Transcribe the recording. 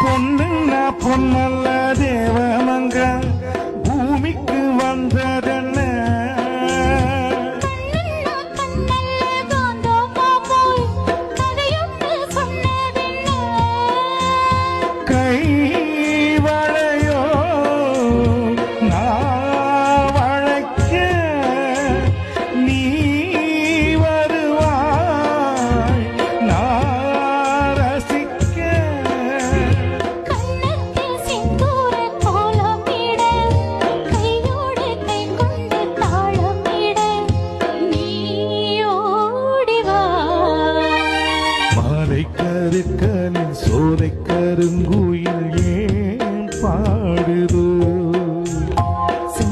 பொண்ணுன்னா பொண்ணல்ல தேவமங்க கருக்கலின் சோலை கருங்குயில்